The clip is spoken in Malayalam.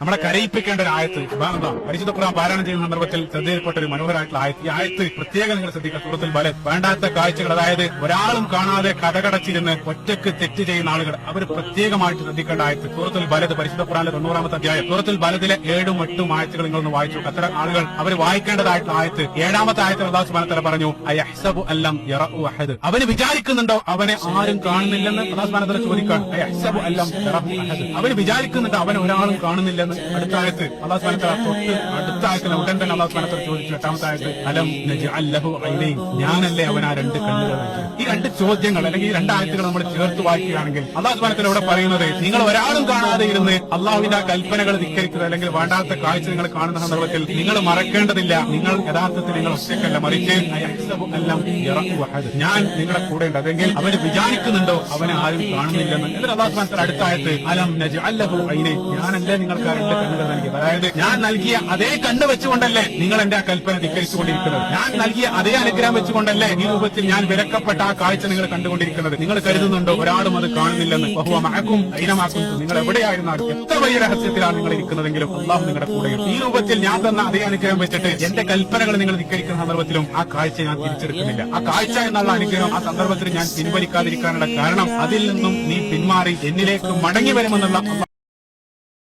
നമ്മളെ കരയിപ്പിക്കേണ്ട ഒരു ആയത്ത്. പരിശുദ്ധ ഖുർആൻ പാരായണം ചെയ്യുന്ന സന്ദർഭത്തിൽ ശ്രദ്ധയിൽപ്പെട്ട ഒരു മനോഹരമായിട്ടുള്ള ആയത്ത്. ഈ ആയത്ത് പ്രത്യേകം നിങ്ങൾ ശ്രദ്ധിക്കുക സുഹൃത്തിൽ ബല വേണ്ടാത്ത കാഴ്ചകൾ. അതായത് ഒരാളും കാണാതെ കടകടച്ചിരുന്ന് ഒറ്റയ്ക്ക് തെറ്റ് ചെയ്യുന്ന ആളുകൾ. അവർ പ്രത്യേകമായിട്ട് ശ്രദ്ധിക്കേണ്ട ആയത്ത്. സുഹൃത്തിൽ വലത് പരിശുദ്ധ ഖുർആനിലെ തൊണ്ണൂറാമത്തെ അധ്യായം. സുഹൃത്തിൽ വലതിലെ ഏഴും എട്ടും ആയത്തുകൾ നിങ്ങളൊന്ന് വായിച്ചു അത്തരം ആളുകൾ അവർ വായിക്കേണ്ടതായിട്ടുള്ള ആയത്ത്. ഏഴാമത്തെ ആയത്തിൽ അള്ളാഹു സുബാനത്തല പറഞ്ഞു അയഹ്സബു അഹദ്. അവന് വിചാരിക്കുന്നുണ്ടോ? അവനെ ആരും കാണുന്നില്ലെന്ന് അള്ളാഹു സുബാനത്തല ചോദിക്കാൻ അയഹ്സബു അവന് വിചാരിക്കുന്നുണ്ടോ അവൻ ഒരാളും കാണുന്നില്ലെന്ന് അടുത്ത ആയത്ത് അള്ളാഹു തൊട്ട് അടുത്ത ഉടൻ തന്നെ അള്ളാഹു സ്ഥാനത്ത് ചോദിച്ചു. എട്ടാമത്തെ ആയത്ത് അലം അല്ലഹു ലഹു ഐനൈൻ ഞാനല്ലേ അവൻ ആ രണ്ട് കണ്ണുകൾ ഈ രണ്ട് ചോദ്യങ്ങൾ അല്ലെങ്കിൽ ഈ രണ്ട് ആയത്തുകൾ നമ്മൾ ചേർത്ത് വായിക്കുകയാണെങ്കിൽ അള്ളാഹു സ്ഥാനത്തിൽ ഇവിടെ പറയുന്നത് നിങ്ങൾ ഒരാളും കാണാതെ ഇരുന്ന് അള്ളാഹുവിന്റെ ആ കൽപ്പനകൾ നിക്കരിക്കുന്നത് അല്ലെങ്കിൽ വേണ്ടാത്ത കാഴ്ച നിങ്ങൾ കാണുന്ന സന്ദർഭത്തിൽ നിങ്ങൾ മറക്കേണ്ടതില്ല. നിങ്ങൾ യഥാർത്ഥത്തിൽ നിങ്ങൾ ഒറ്റക്കല്ല മറിച്ച്. ഞാൻ നിങ്ങളുടെ കൂടെ ഉണ്ട് അതെങ്കിൽ അവന് വിചാരിക്കുന്നുണ്ടോ? അവനെ ആരും കാണുന്നില്ലെന്ന്. എന്നിട്ട് അള്ളാഹു അടുത്തായത് തആല അടുത്ത ആയത്ത് അലം അല്ലഹു അയിനെ ഞാനല്ലേ നിങ്ങൾക്ക് ഞാൻ നൽകിയ അതേ കണ്ണ് വെച്ചുകൊണ്ടല്ലേ നിങ്ങൾ എന്റെ ആ കൽപ്പന ധിക്കരിച്ചുകൊണ്ടിരിക്കുന്നത്. ഞാൻ നൽകിയ അതേ അനുഗ്രഹം വെച്ചുകൊണ്ടല്ലേ ഈ രൂപത്തിൽ ഞാൻ വിലക്കപ്പെട്ട ആ കാഴ്ച നിങ്ങൾ കണ്ടുകൊണ്ടിരിക്കുന്നത്. നിങ്ങൾ കരുതുന്നുണ്ടോ? ഒരാളും അത് കാണുന്നില്ലെന്ന്. ബഹുവ മഴക്കും ഐനമാക്കും നിങ്ങൾ എവിടെയായിരുന്നാലും എത്ര വലിയ രഹസ്യത്തിലാണ് നിങ്ങൾ ഇരിക്കുന്നതെങ്കിലും അള്ളാഹു നിങ്ങളുടെ കൂടെയുണ്ട് ഈ രൂപത്തിൽ ഞാൻ തന്ന അതേ അനുഗ്രഹം വെച്ചിട്ട് എന്റെ കൽപ്പനകൾ നിങ്ങൾ ധിക്കരിക്കുന്ന സന്ദർഭത്തിലും ആ കാഴ്ച ഞാൻ തിരിച്ചെടുക്കുന്നില്ല. ആ കാഴ്ച എന്നുള്ള അനുഗ്രഹം ആ സന്ദർഭത്തിൽ ഞാൻ പിൻവലിക്കാതിരിക്കാനുള്ള കാരണം അതിൽ നിന്നും നീ പിന്മാറി എന്നിലേക്ക് മടങ്ങി വരുമെന്നുള്ള